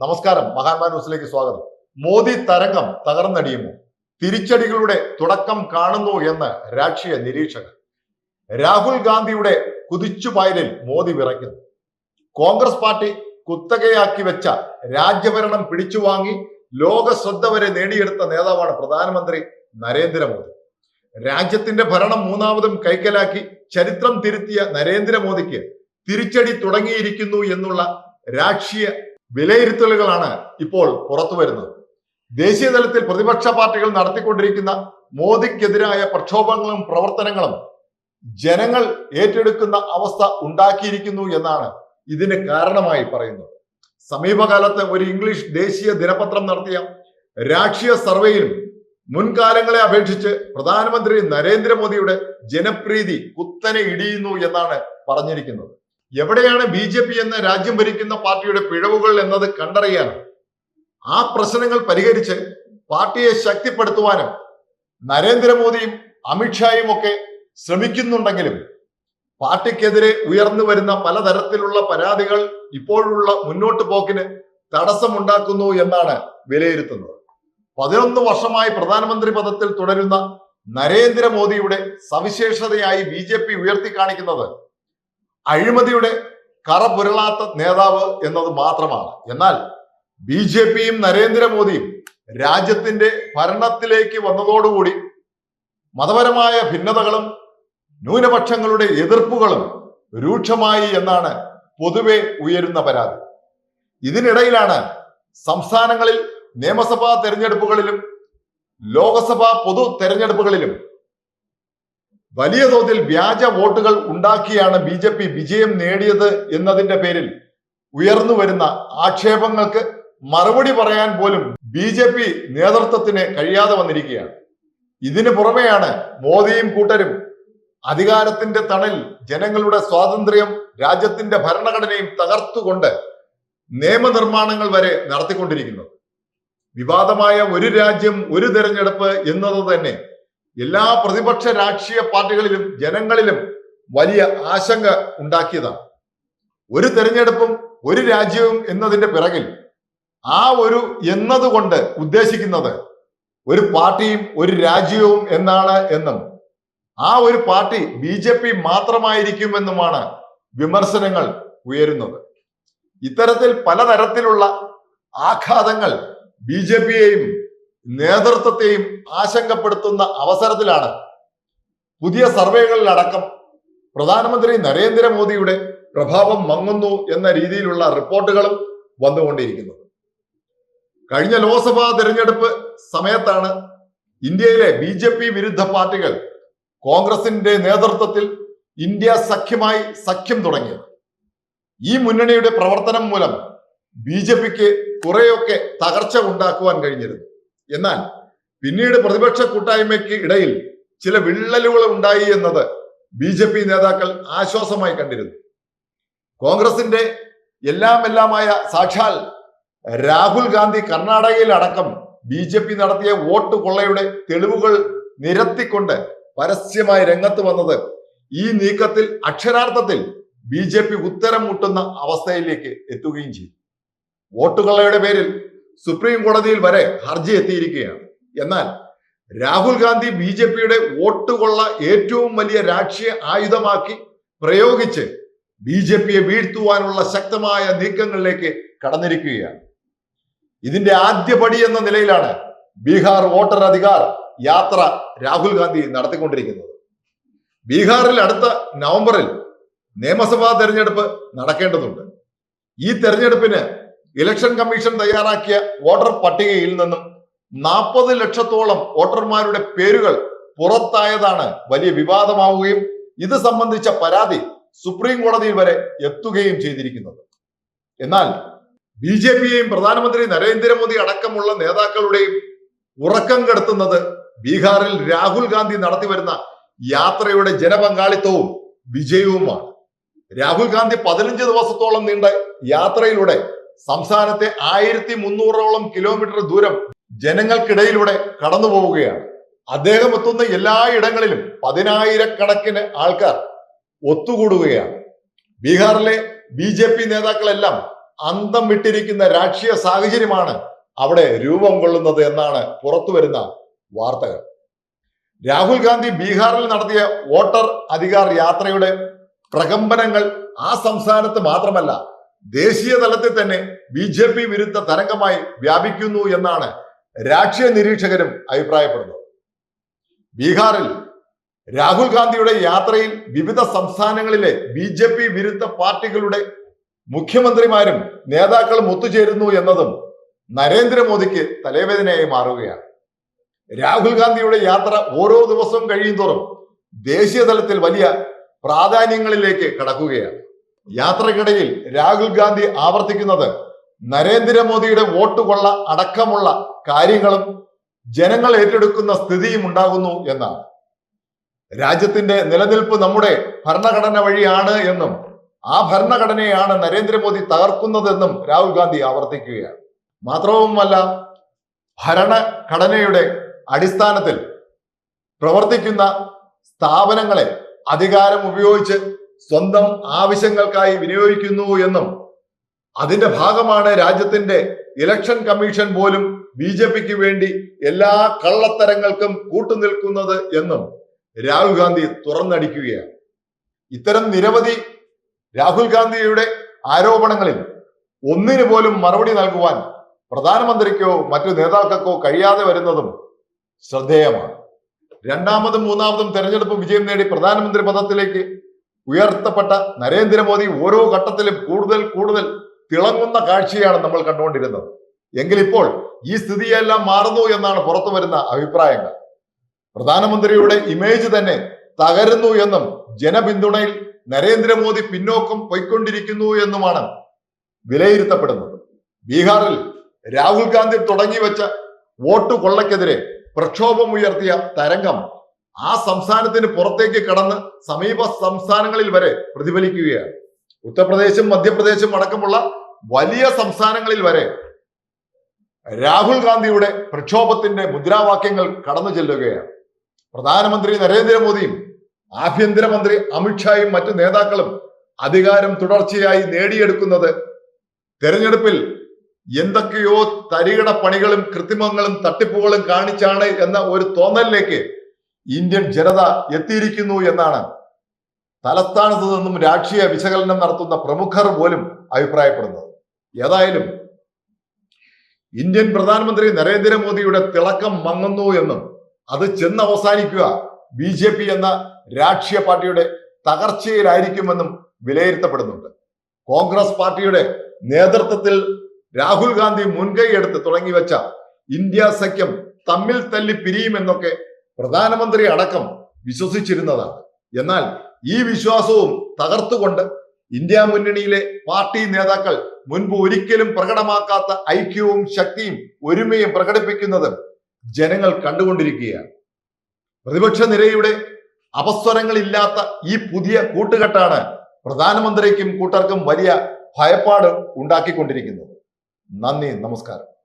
നമസ്കാരം. മഹാത്മാ ന്യൂസിലേക്ക് സ്വാഗതം. മോദി തരംഗം തകർന്നടിയുമോ? തിരിച്ചടികളുടെ തുടക്കം കാണുന്നു എന്ന് രാഷ്ട്രീയ നിരീക്ഷകർ. രാഹുൽ ഗാന്ധിയുടെ കുതിച്ചുപായലിൽ മോദി വിറയ്ക്കുന്നു. കോൺഗ്രസ് പാർട്ടി കുത്തകയാക്കി വെച്ച രാജ്യഭരണം പിടിച്ചുവാങ്ങി ലോക ശ്രദ്ധ വരെ നേടിയെടുത്ത നേതാവാണ് പ്രധാനമന്ത്രി നരേന്ദ്രമോദി. രാജ്യത്തിന്റെ ഭരണം മൂന്നാമതും കൈക്കലാക്കി ചരിത്രം തിരുത്തിയ നരേന്ദ്രമോദിക്ക് തിരിച്ചടി തുടങ്ങിയിരിക്കുന്നു എന്നുള്ള രാഷ്ട്രീയ വിലയിരുത്തലുകളാണ് ഇപ്പോൾ പുറത്തു വരുന്നത്. ദേശീയ തലത്തിൽ പ്രതിപക്ഷ പാർട്ടികൾ നടത്തിക്കൊണ്ടിരിക്കുന്ന മോദിക്കെതിരായ പ്രക്ഷോഭങ്ങളും പ്രവർത്തനങ്ങളും ജനങ്ങൾ ഏറ്റെടുക്കുന്ന അവസ്ഥ ഉണ്ടാക്കിയിരിക്കുന്നു എന്നാണ് ഇതിന് കാരണമായി പറയുന്നത്. സമീപകാലത്ത് ഒരു ഇംഗ്ലീഷ് ദേശീയ ദിനപത്രം നടത്തിയ രാഷ്ട്രീയ സർവേയിലും മുൻകാലങ്ങളെ അപേക്ഷിച്ച് പ്രധാനമന്ത്രി നരേന്ദ്രമോദിയുടെ ജനപ്രീതി കുത്തനെ ഇടിയുന്നു എന്നാണ് പറഞ്ഞിരിക്കുന്നത്. എവിടെയാണ് ബി ജെ പി എന്ന രാജ്യം ഭരിക്കുന്ന പാർട്ടിയുടെ പിഴവുകൾ എന്നത് കണ്ടറിയാനും ആ പ്രശ്നങ്ങൾ പരിഹരിച്ച് പാർട്ടിയെ ശക്തിപ്പെടുത്തുവാനും നരേന്ദ്രമോദിയും അമിത്ഷായും ഒക്കെ ശ്രമിക്കുന്നുണ്ടെങ്കിലും പാർട്ടിക്കെതിരെ ഉയർന്നു വരുന്ന പലതരത്തിലുള്ള പരാതികൾ ഇപ്പോഴുള്ള മുന്നോട്ട് പോക്കിന് തടസ്സമുണ്ടാക്കുന്നു എന്നാണ് വിലയിരുത്തുന്നത്. പതിനൊന്ന് വർഷമായി പ്രധാനമന്ത്രി പദത്തിൽ തുടരുന്ന നരേന്ദ്രമോദിയുടെ സവിശേഷതയായി ബി ജെ പി ഉയർത്തി കാണിക്കുന്നത് അഴിമതിയുടെ കറ പുരളാത്ത നേതാവ് എന്നത് മാത്രമാണ്. എന്നാൽ ബി ജെ പിയും നരേന്ദ്രമോദിയും രാജ്യത്തിന്റെ ഭരണത്തിലേക്ക് വന്നതോടുകൂടി മതപരമായ ഭിന്നതകളും ന്യൂനപക്ഷങ്ങളുടെ എതിർപ്പുകളും രൂക്ഷമായി എന്നാണ് പൊതുവെ ഉയരുന്ന പരാതി. ഇതിനിടയിലാണ് സംസ്ഥാനങ്ങളിൽ നിയമസഭാ തെരഞ്ഞെടുപ്പുകളിലും ലോകസഭാ പൊതു തെരഞ്ഞെടുപ്പുകളിലും വലിയ തോതിൽ വ്യാജ വോട്ടുകൾ ഉണ്ടാക്കിയാണ് ബി ജെ പി വിജയം നേടിയത് എന്നതിന്റെ പേരിൽ ഉയർന്നു വരുന്ന ആക്ഷേപങ്ങൾക്ക് മറുപടി പറയാൻ പോലും ബി ജെ പി നേതൃത്വത്തിന് കഴിയാതെ വന്നിരിക്കുകയാണ്. ഇതിനു പുറമെയാണ് മോദിയും കൂട്ടരും അധികാരത്തിന്റെ തണൽ ജനങ്ങളുടെ സ്വാതന്ത്ര്യം രാജ്യത്തിന്റെ ഭരണഘടനയും തകർത്തുകൊണ്ട് നിയമനിർമ്മാണങ്ങൾ വരെ നടത്തിക്കൊണ്ടിരിക്കുന്നത്. വിവാദമായ ഒരു രാജ്യം ഒരു തെരഞ്ഞെടുപ്പ് എന്നത് തന്നെ എല്ലാ പ്രതിപക്ഷ രാഷ്ട്രീയ പാർട്ടികളിലും ജനങ്ങളിലും വലിയ ആശങ്ക ഉണ്ടാക്കിയതാണ്. ഒരു തെരഞ്ഞെടുപ്പും ഒരു രാജ്യവും എന്നതിന്റെ പിറകിൽ ആ ഒരു എന്നതുകൊണ്ട് ഉദ്ദേശിക്കുന്നത് ഒരു പാർട്ടിയും ഒരു രാജ്യവും എന്നാണ് എന്നും ആ ഒരു പാർട്ടി ബി ജെ പി മാത്രമായിരിക്കുമെന്നുമാണ് വിമർശനങ്ങൾ ഉയരുന്നത്. ഇത്തരത്തിൽ പലതരത്തിലുള്ള ആഘാതങ്ങൾ ബി ജെ പിയെയും നേതൃത്വത്തെയും ആശങ്കപ്പെടുത്തുന്ന അവസരത്തിലാണ് പുതിയ സർവേകളിലടക്കം പ്രധാനമന്ത്രി നരേന്ദ്രമോദിയുടെ പ്രഭാവം മങ്ങുന്നു എന്ന രീതിയിലുള്ള റിപ്പോർട്ടുകളും വന്നുകൊണ്ടിരിക്കുന്നത്. കഴിഞ്ഞ ലോക്സഭാ തെരഞ്ഞെടുപ്പ് സമയത്താണ് ഇന്ത്യയിലെ ബി ജെ പി വിരുദ്ധ പാർട്ടികൾ കോൺഗ്രസിന്റെ നേതൃത്വത്തിൽ ഇന്ത്യ സഖ്യമായി സഖ്യം തുടങ്ങിയത്. ഈ മുന്നണിയുടെ പ്രവർത്തനം മൂലം ബി ജെ പിക്ക് കുറെയൊക്കെ തകർച്ച ഉണ്ടാക്കുവാൻ കഴിഞ്ഞിരുന്നു. എന്നാൽ പിന്നീട് പ്രതിപക്ഷ കൂട്ടായ്മയ്ക്ക് ഇടയിൽ ചില വിള്ളലുകൾ ഉണ്ടായി എന്നത് ബി ജെ പി നേതാക്കൾ ആശ്വാസമായി കണ്ടിരുന്നു. കോൺഗ്രസിന്റെ എല്ലാം എല്ലാമായ സാക്ഷാൽ രാഹുൽ ഗാന്ധി കർണാടകയിൽ അടക്കം ബി ജെ പി നടത്തിയ വോട്ട് കൊള്ളയുടെ തെളിവുകൾ നിരത്തിക്കൊണ്ട് പരസ്യമായി രംഗത്ത് വന്നത് ഈ നീക്കത്തിൽ അക്ഷരാർത്ഥത്തിൽ ബി ജെ പി ഉത്തരം മുട്ടുന്ന അവസ്ഥയിലേക്ക് എത്തുകയും ചെയ്തു. വോട്ടുകൊള്ളയുടെ പേരിൽ സുപ്രീം കോടതിയിൽ വരെ ഹർജി എത്തിയിരിക്കുകയാണ്. എന്നാൽ രാഹുൽ ഗാന്ധി ബി ജെ പിയുടെ വോട്ടുകൊള്ള ഏറ്റവും വലിയ രാഷ്ട്രീയ ആയുധമാക്കി പ്രയോഗിച്ച് ബി ജെ പിയെ വീഴ്ത്തുവാനുള്ള ശക്തമായ നീക്കങ്ങളിലേക്ക് കടന്നിരിക്കുകയാണ്. ഇതിന്റെ ആദ്യപടി എന്ന നിലയിലാണ് ബീഹാർ വോട്ടർ അധികാർ യാത്ര രാഹുൽ ഗാന്ധി നടത്തിക്കൊണ്ടിരിക്കുന്നത്. ബീഹാറിൽ അടുത്ത നവംബറിൽ നിയമസഭാ തെരഞ്ഞെടുപ്പ് നടക്കേണ്ടതുണ്ട്. ഈ തെരഞ്ഞെടുപ്പിന് ഇലക്ഷൻ കമ്മീഷൻ തയ്യാറാക്കിയ വോട്ടർ പട്ടികയിൽ നിന്നും നാൽപ്പത് ലക്ഷത്തോളം വോട്ടർമാരുടെ പേരുകൾ പുറത്തായതാണ് വലിയ വിവാദമാവുകയും ഇത് സംബന്ധിച്ച പരാതി സുപ്രീം കോടതിയിൽ വരെ എത്തുകയും ചെയ്തിരിക്കുന്നത്. എന്നാൽ ബി ജെ പിയെയും പ്രധാനമന്ത്രി നരേന്ദ്രമോദി അടക്കമുള്ള നേതാക്കളുടെയും ഉറക്കം കെടുത്തുന്നത് ബീഹാറിൽ രാഹുൽ ഗാന്ധി നടത്തിവരുന്ന യാത്രയുടെ ജനപങ്കാളിത്തവും വിജയവുമാണ്. രാഹുൽ ഗാന്ധി പതിനഞ്ച് ദിവസത്തോളം നീണ്ട യാത്രയിലൂടെ സംസ്ഥാനത്തെ ആയിരത്തി മുന്നൂറോളം കിലോമീറ്റർ ദൂരം ജനങ്ങൾക്കിടയിലൂടെ കടന്നു പോവുകയാണ്. അദ്ദേഹം എത്തുന്ന എല്ലാ ഇടങ്ങളിലും പതിനായിരക്കണക്കിന് ആൾക്കാർ ഒത്തുകൂടുകയാണ്. ബീഹാറിലെ ബി ജെ പി നേതാക്കളെല്ലാം അന്തം വിട്ടിരിക്കുന്ന രാഷ്ട്രീയ സാഹചര്യമാണ് അവിടെ രൂപം കൊള്ളുന്നത് എന്നാണ് പുറത്തു വരുന്ന വാർത്തകൾ. രാഹുൽ ഗാന്ധി ബീഹാറിൽ നടത്തിയ വോട്ടർ അധികാർ യാത്രയുടെ പ്രകമ്പനങ്ങൾ ആ സംസ്ഥാനത്ത് മാത്രമല്ല ദേശീയ തലത്തിൽ തന്നെ ബി ജെ പി വിരുദ്ധ തരംഗമായി വ്യാപിക്കുന്നു എന്നാണ് രാഷ്ട്രീയ നിരീക്ഷകരും അഭിപ്രായപ്പെടുന്നത്. ബീഹാറിൽ രാഹുൽ ഗാന്ധിയുടെ യാത്രയിൽ വിവിധ സംസ്ഥാനങ്ങളിലെ ബി ജെ പി വിരുദ്ധ പാർട്ടികളുടെ മുഖ്യമന്ത്രിമാരും നേതാക്കളും ഒത്തുചേരുന്നു എന്നതും നരേന്ദ്രമോദിക്ക് തലവേദനയായി മാറുകയാണ്. രാഹുൽ ഗാന്ധിയുടെ യാത്ര ഓരോ ദിവസവും കഴിയുന്തോറും ദേശീയ തലത്തിൽ വലിയ പ്രാധാന്യങ്ങളിലേക്ക് കടക്കുകയാണ്. യാത്രക്കിടയിൽ രാഹുൽ ഗാന്ധി ആവർത്തിക്കുന്നത് നരേന്ദ്രമോദിയുടെ വോട്ട് കൊള്ള അടക്കമുള്ള കാര്യങ്ങളും ജനങ്ങൾ ഏറ്റെടുക്കുന്ന സ്ഥിതിയും ഉണ്ടാകുന്നു എന്നാണ്. രാജ്യത്തിന്റെ നിലനിൽപ്പ് നമ്മുടെ ഭരണഘടന വഴിയാണ് എന്നും ആ ഭരണഘടനയാണ് നരേന്ദ്രമോദി തകർക്കുന്നതെന്നും രാഹുൽ ഗാന്ധി ആവർത്തിക്കുകയാണ്. മാത്രവുമല്ല ഭരണഘടനയുടെ അടിസ്ഥാനത്തിൽ പ്രവർത്തിക്കുന്ന സ്ഥാപനങ്ങളെ അധികാരം ഉപയോഗിച്ച് സ്വന്തം ആവശ്യങ്ങൾക്കായി വിനിയോഗിക്കുന്നു എന്നും അതിന്റെ ഭാഗമാണ് രാജ്യത്തിന്റെ ഇലക്ഷൻ കമ്മീഷൻ പോലും ബി ജെ പിക്ക് വേണ്ടി എല്ലാ കള്ളത്തരങ്ങൾക്കും കൂട്ടുനിൽക്കുന്നത് എന്നും രാഹുൽ ഗാന്ധി തുറന്നടിക്കുകയാണ്. ഇത്തരം നിരവധി രാഹുൽ ഗാന്ധിയുടെ ആരോപണങ്ങളിൽ ഒന്നിനു പോലും മറുപടി നൽകുവാൻ പ്രധാനമന്ത്രിക്കോ മറ്റു നേതാക്കൾക്കോ കഴിയാതെ വരുന്നതും ശ്രദ്ധേയമാണ്. രണ്ടാമതും മൂന്നാമതും തെരഞ്ഞെടുപ്പ് വിജയം നേടി പ്രധാനമന്ത്രി പദത്തിലേക്ക് ഉയർത്തപ്പെട്ട നരേന്ദ്രമോദി ഓരോ ഘട്ടത്തിലും കൂടുതൽ കൂടുതൽ തിളങ്ങുന്ന കാഴ്ചയാണ് നമ്മൾ കണ്ടുകൊണ്ടിരുന്നത്. എങ്കിലിപ്പോൾ ഈ സ്ഥിതിയെല്ലാം മാറുന്നു എന്നാണ് പുറത്തു വരുന്ന അഭിപ്രായങ്ങൾ. പ്രധാനമന്ത്രിയുടെ ഇമേജ് തന്നെ തകരുന്നു എന്നും ജനപിന്തുണയിൽ നരേന്ദ്രമോദി പിന്നോക്കം പോയിക്കൊണ്ടിരിക്കുന്നു എന്നുമാണ് വിലയിരുത്തപ്പെടുന്നത്. ബീഹാറിൽ രാഹുൽ ഗാന്ധി തുടങ്ങി വെച്ച വോട്ട് കൊള്ളക്കെതിരെ പ്രക്ഷോഭം ഉയർത്തിയ തരംഗം ആ സംസ്ഥാനത്തിന് പുറത്തേക്ക് കടന്ന് സമീപ സംസ്ഥാനങ്ങളിൽ വരെ പ്രതിഫലിക്കുകയാണ്. ഉത്തർപ്രദേശും മധ്യപ്രദേശും അടക്കമുള്ള വലിയ സംസ്ഥാനങ്ങളിൽ വരെ രാഹുൽ ഗാന്ധിയുടെ പ്രക്ഷോഭത്തിന്റെ മുദ്രാവാക്യങ്ങൾ കടന്നു ചെല്ലുകയാണ്. പ്രധാനമന്ത്രി നരേന്ദ്രമോദിയും ആഭ്യന്തരമന്ത്രി അമിത്ഷായും മറ്റു നേതാക്കളും അധികാരം തുടർച്ചയായി നേടിയെടുക്കുന്നത് തെരഞ്ഞെടുപ്പിൽ എന്തൊക്കെയോ തരികിട പണികളും കൃത്രിമങ്ങളും തട്ടിപ്പുകളും കാണിച്ചാണ് എന്ന ഒരു തോന്നലിലേക്ക് ഇന്ത്യൻ ജനത എത്തിയിരിക്കുന്നു എന്നാണ്. തലസ്ഥാനത്ത് നിന്നും രാഷ്ട്രീയ വിശകലനം നടത്തുന്ന പ്രമുഖർ പോലും അഭിപ്രായപ്പെടുന്നത്. ഏതായാലും ഇന്ത്യൻ പ്രധാനമന്ത്രി നരേന്ദ്രമോദിയുടെ തിളക്കം മങ്ങുന്നു എന്നും അത് ചെന്ന് അവസാനിക്കുക ബി ജെ പി എന്ന രാഷ്ട്രീയ പാർട്ടിയുടെ തകർച്ചയിലായിരിക്കുമെന്നും വിലയിരുത്തപ്പെടുന്നുണ്ട്. കോൺഗ്രസ് പാർട്ടിയുടെ നേതൃത്വത്തിൽ രാഹുൽ ഗാന്ധി മുൻകൈ എടുത്ത് തുടങ്ങി വെച്ച ഇന്ത്യ സഖ്യം തമ്മിൽ തല്ലി പിരിയുമെന്നൊക്കെ പ്രധാനമന്ത്രി അടക്കം വിശ്വസിച്ചിരുന്നതാണ്. എന്നാൽ ഈ വിശ്വാസവും തകർത്തുകൊണ്ട് ഇന്ത്യ മുന്നണിയിലെ പാർട്ടി നേതാക്കൾ മുൻപ് ഒരിക്കലും പ്രകടമാക്കാത്ത ഐക്യവും ശക്തിയും ഒരുമയും പ്രകടിപ്പിക്കുന്നത് ജനങ്ങൾ കണ്ടുകൊണ്ടിരിക്കുകയാണ്. പ്രതിപക്ഷ നിരയുടെ അപസ്വരങ്ങളില്ലാത്ത ഈ പുതിയ കൂട്ടുകെട്ടാണ് പ്രധാനമന്ത്രിക്കും കൂട്ടർക്കും വലിയ ഭയപ്പാട് ഉണ്ടാക്കിക്കൊണ്ടിരിക്കുന്നത്. നന്ദി നമസ്കാരം.